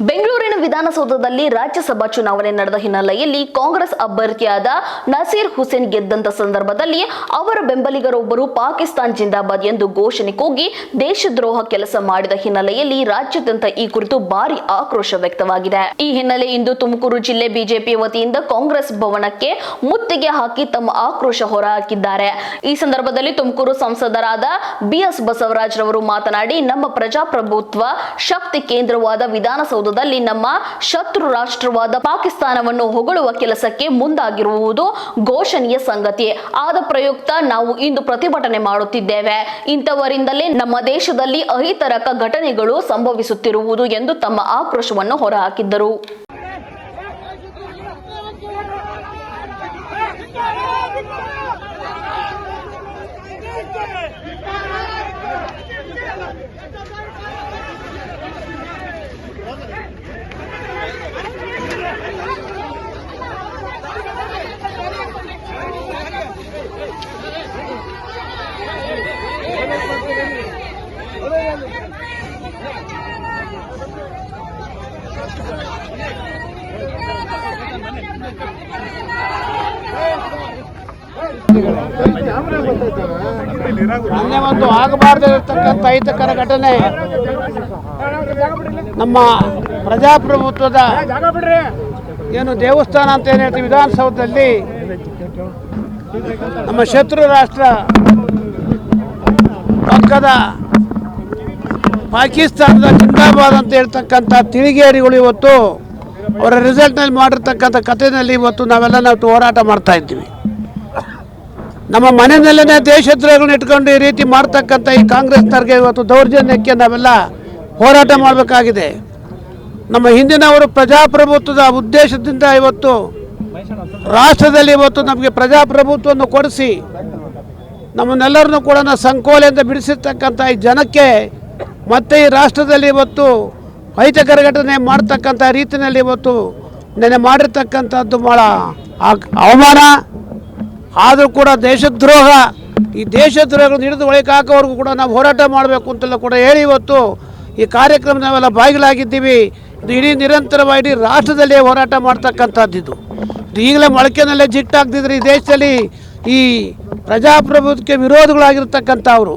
ಬೆಂಗಳೂರಿನ ವಿಧಾನಸೌಧದಲ್ಲಿ ರಾಜ್ಯಸಭಾ ಚುನಾವಣೆ ನಡೆದ ಹಿನ್ನೆಲೆಯಲ್ಲಿ ಕಾಂಗ್ರೆಸ್ ಅಭ್ಯರ್ಥಿಯಾದ ನಸೀರ್ ಹುಸೇನ್ ಗೆದ್ದಂತ ಸಂದರ್ಭದಲ್ಲಿ ಅವರ ಬೆಂಬಲಿಗರೊಬ್ಬರು ಪಾಕಿಸ್ತಾನ್ ಜಿಂದಾಬಾದ್ ಎಂದು ಘೋಷಣೆ ಕೂಗಿ ದೇಶದ್ರೋಹ ಕೆಲಸ ಮಾಡಿದ ಹಿನ್ನೆಲೆಯಲ್ಲಿ ರಾಜ್ಯಾದ್ಯಂತ ಈ ಕುರಿತು ಭಾರಿ ಆಕ್ರೋಶ ವ್ಯಕ್ತವಾಗಿದೆ. ಈ ಹಿನ್ನೆಲೆ ಇಂದು ತುಮಕೂರು ಜಿಲ್ಲೆ ಬಿಜೆಪಿ ವತಿಯಿಂದ ಕಾಂಗ್ರೆಸ್ ಭವನಕ್ಕೆ ಮುತ್ತಿಗೆ ಹಾಕಿ ತಮ್ಮ ಆಕ್ರೋಶ ಹೊರಹಾಕಿದ್ದಾರೆ. ಈ ಸಂದರ್ಭದಲ್ಲಿ ತುಮಕೂರು ಸಂಸದರಾದ ಬಿಎಸ್ ಬಸವರಾಜ್ ರವರು ಮಾತನಾಡಿ, ನಮ್ಮ ಪ್ರಜಾಪ್ರಭುತ್ವ ಶಕ್ತಿ ಕೇಂದ್ರವಾದ ವಿಧಾನಸೌಧದಲ್ಲಿ ನಮ್ಮ ಶತ್ರು ರಾಷ್ಟ್ರವಾದ ಪಾಕಿಸ್ತಾನವನ್ನು ಹೊಗಳುವ ಕೆಲಸಕ್ಕೆ ಮುಂದಾಗಿರುವುದು ಘೋಷಣೆಯ ಸಂಗತಿ ಆದ ಪ್ರಯುಕ್ತ ನಾವು ಇಂದು ಪ್ರತಿಭಟನೆ ಮಾಡುತ್ತಿದ್ದೇವೆ ಇಂಥವರಿಂದಲೇ ನಮ್ಮ ದೇಶದಲ್ಲಿ ಅಹಿತರಕ ಘಟನೆಗಳು ಸಂಭವಿಸುತ್ತಿರುವುದು ಎಂದು ತಮ್ಮ ಆಕ್ರೋಶವನ್ನು ಹೊರಹಾಕಿದ್ದರು ಒಂದು ಆಗಬಾರ್ದಿರತಕ್ಕಂಥ ಅಹಿತಕರ ಘಟನೆ. ನಮ್ಮ ಪ್ರಜಾಪ್ರಭುತ್ವದ ಏನು ದೇವಸ್ಥಾನ ಅಂತ ಏನು ಹೇಳ್ತೀವಿ, ವಿಧಾನಸೌಧದಲ್ಲಿ ನಮ್ಮ ಶತ್ರು ರಾಷ್ಟ್ರ ಪಕ್ಕದ ಪಾಕಿಸ್ತಾನದ ಜಿಂದಾಬಾದ್ ಅಂತ ಹೇಳ್ತಕ್ಕಂಥ ತಿಳಿಗೇರಿಗಳು ಇವತ್ತು ಅವರ ರಿಸಲ್ಟ್ನಲ್ಲಿ ಮಾಡಿರ್ತಕ್ಕಂಥ ಕಥೆನಲ್ಲಿ ಇವತ್ತು ನಾವೆಲ್ಲ ನಾವು ಹೋರಾಟ ಮಾಡ್ತಾ ಇದ್ದೀವಿ. ನಮ್ಮ ಮನೆಯಲ್ಲೇ ದೇಶದ್ರೋಹಗಳನ್ನ ಇಟ್ಕೊಂಡು ಈ ರೀತಿ ಮಾಡ್ತಕ್ಕಂಥ ಈ ಕಾಂಗ್ರೆಸ್ನವ್ರಿಗೆ ಇವತ್ತು ದೌರ್ಜನ್ಯಕ್ಕೆ ನಾವೆಲ್ಲ ಹೋರಾಟ ಮಾಡಬೇಕಾಗಿದೆ. ನಮ್ಮ ಹಿಂದಿನವರು ಪ್ರಜಾಪ್ರಭುತ್ವದ ಉದ್ದೇಶದಿಂದ ಇವತ್ತು ರಾಷ್ಟ್ರದಲ್ಲಿ ಇವತ್ತು ನಮಗೆ ಪ್ರಜಾಪ್ರಭುತ್ವವನ್ನು ಕೊಡಿಸಿ ನಮ್ಮನ್ನೆಲ್ಲರನ್ನು ಕೂಡ ಸಂಕೋಲೆಯಿಂದ ಬಿಡಿಸಿರ್ತಕ್ಕಂಥ ಈ ಜನಕ್ಕೆ ಮತ್ತೆ ಈ ರಾಷ್ಟ್ರದಲ್ಲಿ ಇವತ್ತು ಅಹಿತಕರ ಘಟನೆ ಮಾಡ್ತಕ್ಕಂಥ ರೀತಿಯಲ್ಲಿ ಇವತ್ತು ನೆನೆ ಮಾಡಿರ್ತಕ್ಕಂಥದ್ದು ಭಾಳ ಅವಮಾನ. ಆದರೂ ಕೂಡ ದೇಶದ್ರೋಹ, ಈ ದೇಶದ್ರೋಹಗಳನ್ನು ಹಿಡಿದು ಒಳಗೆ ಹಾಕೋವರೆಗೂ ಕೂಡ ನಾವು ಹೋರಾಟ ಮಾಡಬೇಕು ಅಂತೆಲ್ಲ ಕೂಡ ಹೇಳಿ ಇವತ್ತು ಈ ಕಾರ್ಯಕ್ರಮ ನಾವೆಲ್ಲ ಬಾಗಿಲಾಗಿದ್ದೀವಿ. ಇದು ಇಡೀ ನಿರಂತರವಾಗಿ ಇಡೀ ರಾಷ್ಟ್ರದಲ್ಲೇ ಹೋರಾಟ ಮಾಡ್ತಕ್ಕಂಥದ್ದು ಇದು. ಇದು ಈಗಲೇ ಮೊಳಕೆನಲ್ಲೇ ಜಿಟ್ಟಾಗ್ತಿದ್ರೆ ಈ ದೇಶದಲ್ಲಿ ಈ ಪ್ರಜಾಪ್ರಭುತ್ವಕ್ಕೆ ವಿರೋಧಗಳಾಗಿರ್ತಕ್ಕಂಥವ್ರು,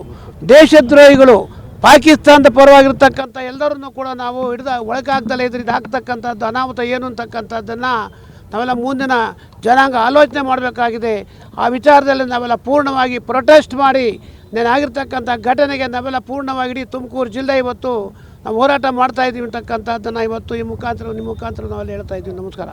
ದೇಶದ್ರೋಹಿಗಳು ಪಾಕಿಸ್ತಾನದ ಪರವಾಗಿರ್ತಕ್ಕಂಥ ಎಲ್ಲರನ್ನೂ ಕೂಡ ನಾವು ಹಿಡಿದ ಒಳಗಾಗ್ದಲೇ ಇದ್ರಿಂದ ಇದು ಆಗ್ತಕ್ಕಂಥದ್ದು ಅನಾಹುತ ಏನು ಅಂತಕ್ಕಂಥದ್ದನ್ನು ನಾವೆಲ್ಲ ಮುಂದಿನ ಜನಾಂಗ ಆಲೋಚನೆ ಮಾಡಬೇಕಾಗಿದೆ. ಆ ವಿಚಾರದಲ್ಲಿ ನಾವೆಲ್ಲ ಪೂರ್ಣವಾಗಿ ಪ್ರೊಟೆಸ್ಟ್ ಮಾಡಿ ಆಗಿರ್ತಕ್ಕಂಥ ಘಟನೆಗೆ ನಾವೆಲ್ಲ ಪೂರ್ಣವಾಗಿ ಇಡೀ ತುಮಕೂರು ಜಿಲ್ಲೆ ಇವತ್ತು ನಾವು ಹೋರಾಟ ಮಾಡ್ತಾ ಇದ್ದೀವಿ ಅಂತಕ್ಕಂಥದ್ದನ್ನು ಇವತ್ತು ಈ ಮುಖಾಂತರ, ನಿಮ್ಮ ಮುಖಾಂತರ ನಾವೆಲ್ಲ ಹೇಳ್ತಾ ಇದ್ದೀವಿ. ನಮಸ್ಕಾರ.